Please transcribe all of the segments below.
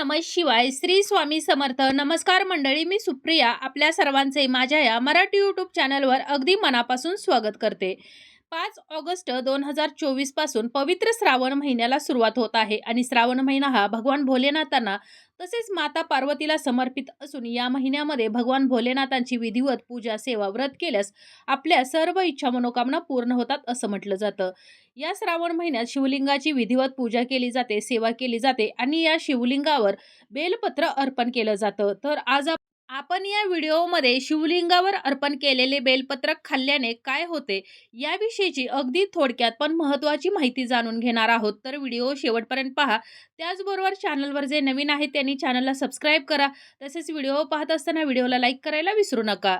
नमः शिवाय श्री स्वामी समर्थ. नमस्कार मंडळी मी सुप्रिया. आपल्या सर्वांचे माझ्या या मराठी यूट्यूब चॅनलवर अगदी मनापासून स्वागत करते. पाच ऑगस्ट दोन हजार चोवीसपासून पवित्र श्रावण महिन्याला सुरुवात होत आहे आणि श्रावण महिना हा भगवान भोलेनाथांना तसेच माता पार्वतीला समर्पित असून या महिन्यामध्ये भगवान भोलेनाथांची विधिवत पूजा सेवा व्रत केल्यास आपल्या सर्व इच्छा मनोकामना पूर्ण होतात असं म्हटलं जातं. या श्रावण महिन्यात शिवलिंगाची विधिवत पूजा केली जाते सेवा केली जाते आणि या शिवलिंगावर बेलपत्र अर्पण केलं जातं. तर आज आपण या व्हिडिओमध्ये शिवलिंगावर अर्पण केलेले बेलपत्रक खाल्ल्याने काय होते याविषयीची अगदी थोडक्यात पण महत्त्वाची माहिती जाणून घेणार आहोत. तर व्हिडिओ शेवटपर्यंत पहा. त्याचबरोबर चॅनलवर जे नवीन आहेत त्यांनी चॅनलला सबस्क्राईब करा. तसेच व्हिडिओ पाहत असताना व्हिडिओला लाईक करायला विसरू नका.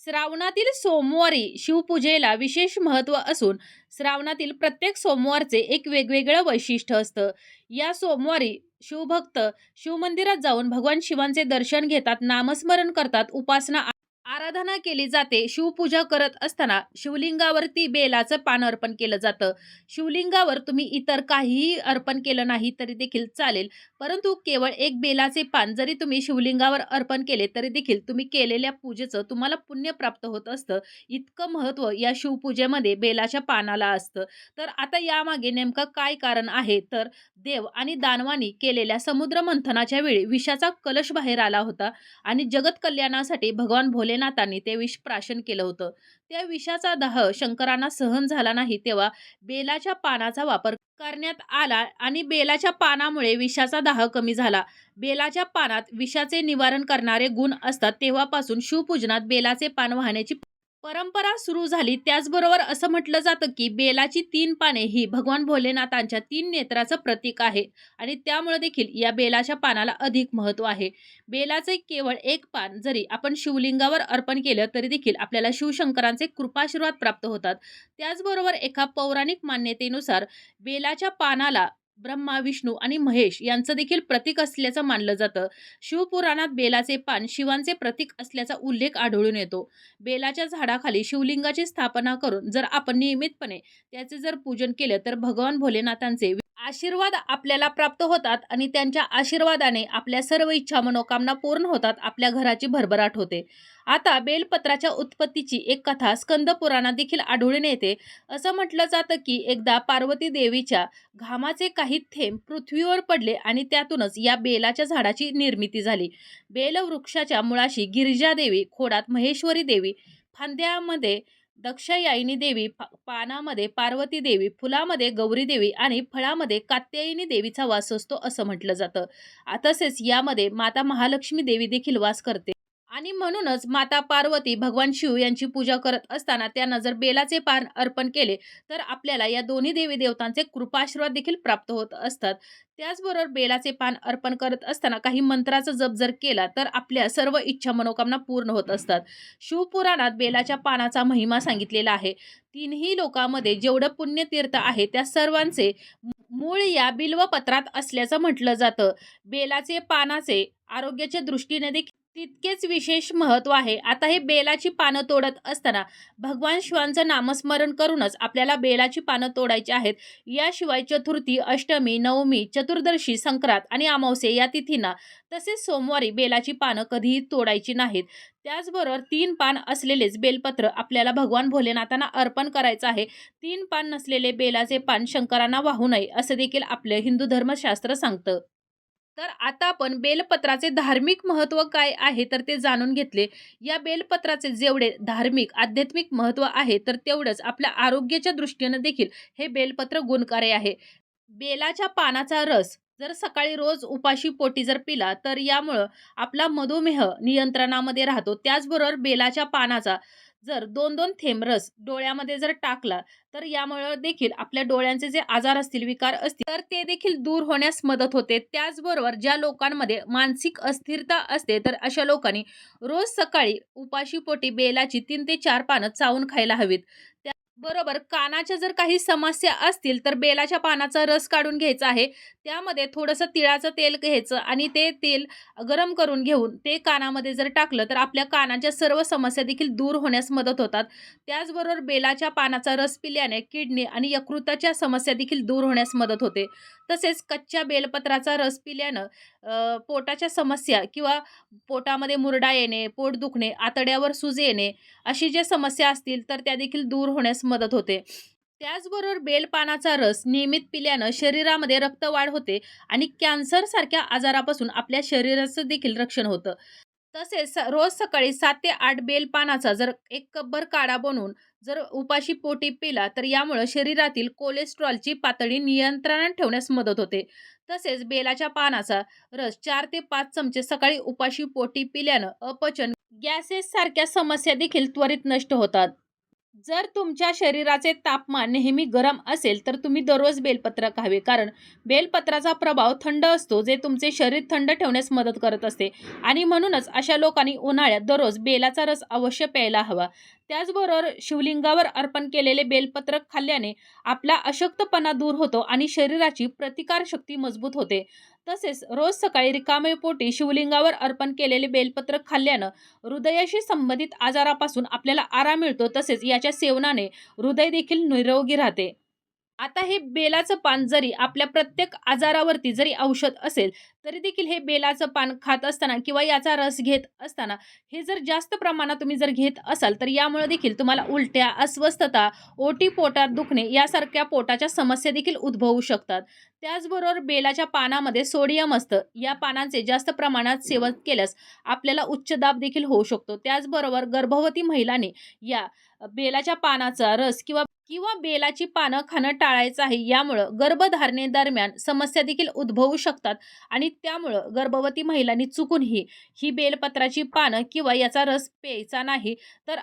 श्रावणातील सोमवारी शिवपूजेला विशेष महत्त्व असून श्रावणातील प्रत्येक सोमवारचे एक वेगवेगळं वैशिष्ट्य असतं. या सोमवारी शिवभक्त शिवमंदिरात जाऊन भगवान शिवांचे दर्शन घेतात नामस्मरण करतात उपासना आराधना केली जाते. शिवपूजा करत असताना शिवलिंगावरती बेलाचं पान अर्पण केलं जातं. शिवलिंगावर तुम्ही इतर काहीही अर्पण केलं नाही तरी देखील चालेल. परंतु केवळ एक बेलाचे पान जरी तुम्ही शिवलिंगावर अर्पण केले तरी देखील तुम्ही केलेल्या पूजेचं तुम्हाला पुण्य प्राप्त होत असतं. इतकं महत्त्व या शिवपूजेमध्ये बेलाच्या पानाला असतं. तर आता यामागे नेमकं काय कारण आहे? तर देव आणि दानवानी केलेल्या समुद्र मंथनाच्या वेळी विषाचा कलश बाहेर आला होता आणि जगत कल्याणासाठी भगवान भोले भोलेनाथांनी ते विष प्राशन केलं होतं. त्या विषाचा दाह शंकरांना सहन झाला नाही तेव्हा बेलाच्या पानाचा वापर करण्यात आला आणि बेलाच्या पानामुळे विषाचा दाह कमी झाला. बेलाच्या पानात विषाचे निवारण करणारे गुण असतात तेव्हापासून शिवपूजनात बेलाचे पान वाहण्याची परंपरा सुरू झाली. त्याचबरोबर असं म्हटलं जातं की बेलाची तीन पाने ही भगवान भोलेनाथांच्या तीन नेत्राचं प्रतीक आहे आणि त्यामुळे देखील या बेलाच्या पानाला अधिक महत्त्व आहे. बेलाचे केवळ एक पान जरी आपण शिवलिंगावर अर्पण केलं तरी देखील आपल्याला शिवशंकरांचे कृपाशीर्वाद प्राप्त होतात. त्याचबरोबर एका पौराणिक मान्यतेनुसार बेलाच्या पानाला ब्रह्मा विष्णू आणि महेश यांचं देखील प्रतीक असल्याचं मानलं जातं. शिवपुराणात बेलाचे पान शिवांचे प्रतीक असल्याचा उल्लेख आढळून येतो. बेलाच्या झाडाखाली शिवलिंगाची स्थापना करून जर आपण नियमितपणे त्याचे जर पूजन केलं तर भगवान भोलेनाथांचे आशीर्वाद आपल्याला प्राप्त होतात आणि त्यांच्या आशीर्वादाने आपल्या सर्व इच्छा मनोकामना पूर्ण होतात आपल्या घराची भरभराट होते. आता बेलपत्राच्या उत्पत्तीची एक कथा स्कंद पुराणात देखील आढळून येते. असं म्हटलं जातं की एकदा पार्वती देवीच्या घामाचे काही थेंब पृथ्वीवर पडले आणि त्यातूनच या बेलाच्या झाडाची निर्मिती झाली. बेल वृक्षाच्या मुळाशी गिरिजादेवी खोडात महेश्वरी देवी फांद्यामध्ये दक्षयायिनी देवी पानामध्ये पार्वती देवी फुलामध्ये गौरी देवी आणि फळामध्ये कात्यायिनी देवीचा वास असतो असं म्हटलं जातं. तसेच यामध्ये माता महालक्ष्मी देवी देखील वास करते. आणि म्हणूनच माता पार्वती भगवान शिव यांची पूजा करत असताना त्यांना जर बेलाचे पान अर्पण केले तर आपल्याला या दोन्ही देवी देवतांचे कृपाशीर्वाद देखील प्राप्त होत असतात. त्याचबरोबर बेलाचे पान अर्पण करत असताना काही मंत्राचा जप जर केला तर आपल्या सर्व इच्छा मनोकामना पूर्ण होत असतात. शिवपुराणात बेलाच्या पानाचा महिमा सांगितलेला आहे. तीनही लोकांमध्ये जेवढं पुण्यतीर्थ आहे त्या सर्वांचे मूळ या बिल्वपत्रात असल्याचं म्हटलं जातं. बेलाचे पानाचे आरोग्याच्या दृष्टीने देखील तितकेच विशेष महत्त्व आहे. आता हे बेलाची पानं तोडत असताना भगवान शिवांचं नामस्मरण करूनच आपल्याला बेलाची पानं तोडायची आहेत. याशिवाय चतुर्थी अष्टमी नवमी चतुर्दशी संक्रांत आणि अमावस्ये या तिथींना तसेच सोमवारी बेलाची पानं कधीही तोडायची नाहीत. त्याचबरोबर तीन पान असलेलेच बेलपत्र आपल्याला भगवान भोलेनाथांना अर्पण करायचं आहे. तीन पान नसलेले बेलाचे पान शंकरांना वाहू नये असं देखील आपलं हिंदू धर्मशास्त्र सांगतं. तर आता आपण बेलपत्राचे धार्मिक महत्त्व काय आहे तर ते जाणून घेतले. या बेलपत्राचे जेवढे धार्मिक आध्यात्मिक महत्त्व आहे तर तेवढंच आपल्या आरोग्याच्या दृष्टीनं देखील हे बेलपत्र गुणकारी आहे. बेलाच्या पानाचा रस जर सकाळी रोज उपाशी पोटी जर पिला तर यामुळं आपला मधुमेह नियंत्रणामध्ये राहतो. त्याचबरोबर बेलाच्या पानाचा जर दोन दोन थेंब रस डोळ्यामध्ये जर टाकला तर यामुळं देखील आपल्या डोळ्यांचे जे आजार असतील विकार असतील तर ते देखील दूर होण्यास मदत होते. त्याचबरोबर ज्या लोकांमध्ये मानसिक अस्थिरता असते तर अशा लोकांनी रोज सकाळी उपाशी पोटी बेलाची तीन ते चार पानं चावून खायला हवीत. त्या बरोबर. कानाच्या जर काही समस्या असतील तर बेलाच्या पानाचा रस काढून घ्यायचा आहे. त्यामध्ये थोडंसं तिळाचं तेल घ्यायचं आणि ते तेल गरम करून घेऊन ते कानामध्ये जर टाकलं तर आपल्या कानाच्या सर्व समस्या देखील दूर होण्यास मदत होतात. त्याचबरोबर बेलाच्या पानाचा रस पिल्याने किडनी आणि यकृताच्या समस्या देखील दूर होण्यास मदत होते. तसेच कच्च्या बेलपत्राचा रस पिल्यानं पोटाच्या समस्या किंवा पोटामध्ये मुरडा येणे पोट दुखणे आतड्यावर सूज येणे अशी ज्या समस्या असतील तर त्या देखील दूर होण्यास मदत होते. त्याचबरोबर बेलपानाचा रस नियमित पिल्यानं शरीरामध्ये रक्तवाढ होते आणि कॅन्सरसारख्या आजारापासून आपल्या शरीराचं देखील रक्षण होतं. तसेच रोज सकाळी सात ते आठ बेलपानाचा जर एक कपभर काढा बनवून जर उपाशी पोटी पिला तर यामुळं शरीरातील कोलेस्ट्रॉलची पातळी नियंत्रणात ठेवण्यास मदत होते. तसेच बेलाच्या पानाचा रस चार ते पाच चमचे सकाळी उपाशी पोटी पिल्यानं अपचन गॅसेस सारख्या समस्या देखील त्वरित नष्ट होतात. जर तुमच्या शरीराचे तापमान नेहमी गरम असेल तर तुम्ही दररोज बेलपत्र खावे कारण बेलपत्राचा प्रभाव थंड असतो जे तुमचे शरीर थंड ठेवण्यास मदत करत असते. आणि म्हणूनच अशा लोकांनी उन्हाळ्यात दररोज बेलाचा रस अवश्य प्यायला हवा. त्याचबरोबर शिवलिंगावर अर्पण केलेले बेलपत्र खाल्ल्याने आपला अशक्तपणा दूर होतो आणि शरीराची प्रतिकारशक्ती मजबूत होते. तसेच रोज सकाळी रिकामे पोटी शिवलिंगावर अर्पण केलेले बेलपत्र खाल्ल्यानं हृदयाशी संबंधित आजारापासून आपल्याला आराम मिळतो तसेच याच्या सेवनाने हृदय देखील निरोगी राहते. आता हे बेलाचं पान जरी आपल्या प्रत्येक आजारावरती जरी औषध असेल तरी देखील हे बेलाचं पान खात असताना किंवा याचा रस घेत असताना हे जर जास्त प्रमाणात तुम्ही जर घेत असाल तर यामुळे देखील तुम्हाला उलट्या अस्वस्थता ओटी पोटात दुखणे यासारख्या पोटाच्या समस्या देखील उद्भवू शकतात. त्याचबरोबर बेलाच्या पानामध्ये सोडियम असतं. या पानांचे जास्त प्रमाणात सेवन केल्यास आपल्याला उच्च दाब देखील होऊ शकतो. त्याचबरोबर गर्भवती महिलांनी या बेलाच्या पानाचा रस किंवा किंवा बेलाची पानं खाणं टाळायचं आहे यामुळं गर्भधारणेदरम्यान समस्या देखील उद्भवू शकतात आणि त्यामुळं गर्भवती महिलांनी चुकूनही ही बेलपत्राची पानं किंवा याचा रस प्यायचा नाही. तर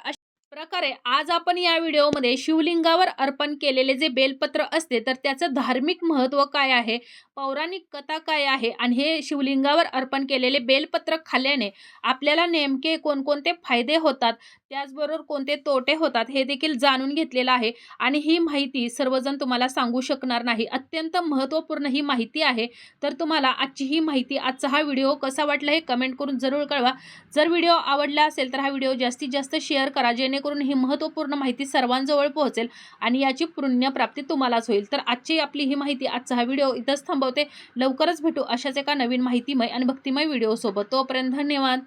प्रकारे आज आपण या व्हिडिओमध्ये शिवलिंगावर अर्पण केलेले जे बेलपत्र असते तर त्याचं धार्मिक महत्त्व काय आहे? पौराणिक कथा काय आहे? आणि हे शिवलिंगावर अर्पण केलेले बेलपत्र खाल्ल्याने आपल्याला नेमके कोणकोणते फायदे होतात? त्याचबरोबर कोणते तोटे होतात? हे देखील जाणून घेतलेलं आहे. आणि ही माहिती सर्वजण तुम्हाला सांगू शकणार नाही. अत्यंत महत्त्वपूर्ण ही माहिती आहे. तर तुम्हाला आजची ही माहिती आजचा हा व्हिडिओ कसा वाटला हे कमेंट करून जरूर कळवा. जर व्हिडिओ आवडला असेल तर हा व्हिडिओ जास्तीत जास्त शेअर करा. जेणेकरून ही महत्त्वपूर्ण माहिती सर्वांजवळ पोहोचेल आणि याची पुण्यप्राप्ती तुम्हालाच होईल. तर आजची आपली ही माहिती आजचा हा व्हिडिओ इथंच थांबवते. लवकरच भेटू अशाच एका नवीन माहितीमय आणि भक्तिमय व्हिडिओसोबत. तोपर्यंत धन्यवाद.